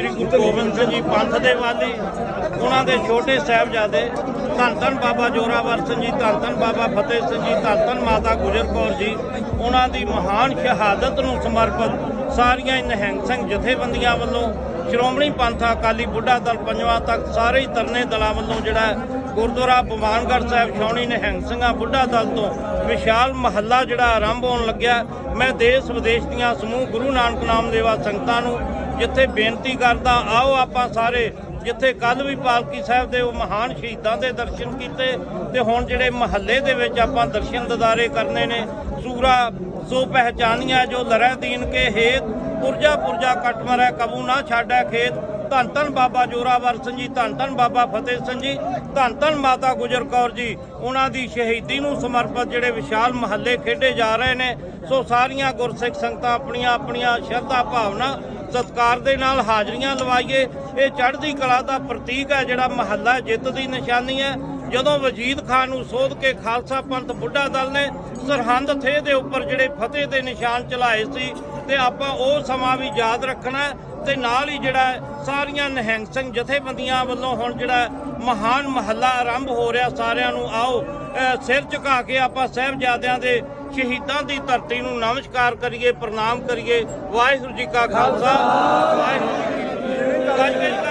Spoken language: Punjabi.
ਸ੍ਰੀ ਗੁਰੂ ਗੋਬਿੰਦ ਸਿੰਘ ਜੀ ਪੰਥ ਦੇ ਵਾਲੀ ਉਹਨਾਂ ਦੇ ਛੋਟੇ ਸਾਹਿਬਜ਼ਾਦੇ ਧੰਨ ਧੰਨ ਬਾਬਾ ਜੋਰਾਵਰ ਸਿੰਘ ਜੀ, ਧੰਨ ਧੰਨ ਬਾਬਾ ਫਤਿਹ ਸਿੰਘ ਜੀ, ਧੰਨ ਧੰਨ ਮਾਤਾ ਗੁਜਰ ਕੌਰ ਜੀ, ਉਹਨਾਂ ਦੀ ਮਹਾਨ ਸ਼ਹਾਦਤ ਨੂੰ ਸਮਰਪਿਤ ਸਾਰੀਆਂ ਹੀ ਨਿਹੰਗ ਸਿੰਘ ਜਥੇਬੰਦੀਆਂ ਵੱਲੋਂ ਸ਼੍ਰੋਮਣੀ ਪੰਥ ਅਕਾਲੀ ਬੁੱਢਾ ਦਲ ਪੰਜਵਾਂ ਤੱਕ ਸਾਰੇ ਹੀ ਤਰਨੇ ਦਲਾਂ ਵੱਲੋਂ ਜਿਹੜਾ ਗੁਰਦੁਆਰਾ ਬਮਾਨਗੜ੍ਹ ਸਾਹਿਬ ਛਾਉਣੀ ਨਿਹੰਗ ਸਿੰਘਾਂ ਬੁੱਢਾ ਦਲ ਤੋਂ ਵਿਸ਼ਾਲ ਮਹੱਲਾ ਜਿਹੜਾ ਆਰੰਭ ਹੋਣ ਲੱਗਿਆ। ਮੈਂ ਦੇਸ਼ ਵਿਦੇਸ਼ ਦੀਆਂ ਸਮੂਹ ਗੁਰੂ ਨਾਨਕ ਨਾਮ ਦੇਵਾ ਸੰਗਤਾਂ ਨੂੰ ਜਿੱਥੇ ਬੇਨਤੀ ਕਰਦਾ, ਆਓ ਆਪਾਂ ਸਾਰੇ, ਜਿੱਥੇ ਕੱਲ ਵੀ ਪਾਲਕੀ ਸਾਹਿਬ ਦੇ ਉਹ ਮਹਾਨ ਸ਼ਹੀਦਾਂ ਦੇ ਦਰਸ਼ਨ ਕੀਤੇ, ਤੇ ਹੁਣ ਜਿਹੜੇ ਮਹੱਲੇ ਦੇ ਵਿੱਚ ਆਪਾਂ ਦਰਸ਼ਨ ਦਿਦਾਰੇ ਕਰਨੇ ਨੇ, ਸੂਰਾ ਸੋ ਪਹਿਚਾਨੀਆਂ ਜੋ ਲਰੈ ਦੀਨ ਕੇ ਹੇਤ, ਪੁਰਜਾ ਪੁਰਜਾ ਕਟ ਮਰੈ, ਕਬੂ ਨਾ ਛਾੜੈ ਖੇਤ। ਧੰਨ ਧੰਨ ਬਾਬਾ ਜੋਰਾਵਰ ਸਿੰਘ ਜੀ, ਧੰਨ ਧੰਨ ਬਾਬਾ ਫਤਿਹ ਸਿੰਘ ਜੀ, ਧੰਨ ਧੰਨ ਮਾਤਾ ਗੁਜਰ ਕੌਰ ਜੀ, ਉਹਨਾਂ ਦੀ ਸ਼ਹੀਦੀ ਨੂੰ ਸਮਰਪਿਤ ਜਿਹੜੇ ਵਿਸ਼ਾਲ ਮਹੱਲੇ ਖੇਡੇ ਜਾ ਰਹੇ ਨੇ। ਸੋ ਸਾਰੀਆਂ ਗੁਰਸਿੱਖ ਸੰਗਤਾਂ ਆਪਣੀਆਂ ਆਪਣੀਆਂ ਸ਼ਰਧਾ ਭਾਵਨਾ ਸਤਕਾਰ ਦੇ ਨਾਲ ਹਾਜ਼ਰੀਆਂ ਲਵਾਈਏ। ਇਹ ਚੜ੍ਹਦੀ ਕਲਾ ਦਾ ਪ੍ਰਤੀਕ ਹੈ, ਜਿਹੜਾ ਮਹੱਲਾ ਜਿੱਤ ਦੀ ਨਿਸ਼ਾਨੀ ਹੈ। ਜਦੋਂ ਵਜੀਦ ਖਾਨ ਨੂੰ ਸੋਧ ਕੇ ਖਾਲਸਾ ਪੰਥ ਬੁੱਢਾ ਦਲ ਨੇ ਸਰਹੰਦ ਥੇ ਦੇ ਉੱਪਰ ਜਿਹੜੇ ਫਤਿਹ ਦੇ ਨਿਸ਼ਾਨ ਚਲਾਏ ਸੀ ਤੇ ਆਪਾਂ ਉਹ ਸਮਾਂ ਵੀ ਯਾਦ ਰੱਖਣਾ ਹੈ ਤੇ ਨਾਲ ਹੀ ਜਿਹੜਾ ਸਾਰੀਆਂ ਨਿਹੰਗ ਸਿੰਘ ਜਥੇਬੰਦੀਆਂ ਵੱਲੋਂ ਹੁਣ ਜਿਹੜਾ ਮਹਾਨ ਮਹੱਲਾ ਆਰੰਭ ਹੋ ਰਿਹਾ, ਸਾਰਿਆਂ ਨੂੰ ਆਓ ਸਿਰ ਝੁਕਾ ਕੇ ਆਪਾਂ ਸਾਹਿਬਜ਼ਾਦਿਆਂ ਦੇ ਸ਼ਹੀਦਾਂ ਦੀ ਧਰਤੀ ਨੂੰ ਨਮਸਕਾਰ ਕਰੀਏ, ਪ੍ਰਣਾਮ ਕਰੀਏ। ਵਾਹਿਗੁਰੂ ਜੀ ਕਾ ਖਾਲਸਾ। ਵਾਹਿਗੁਰੂ ਜੀ ਕੀ ਫਤਿਹ।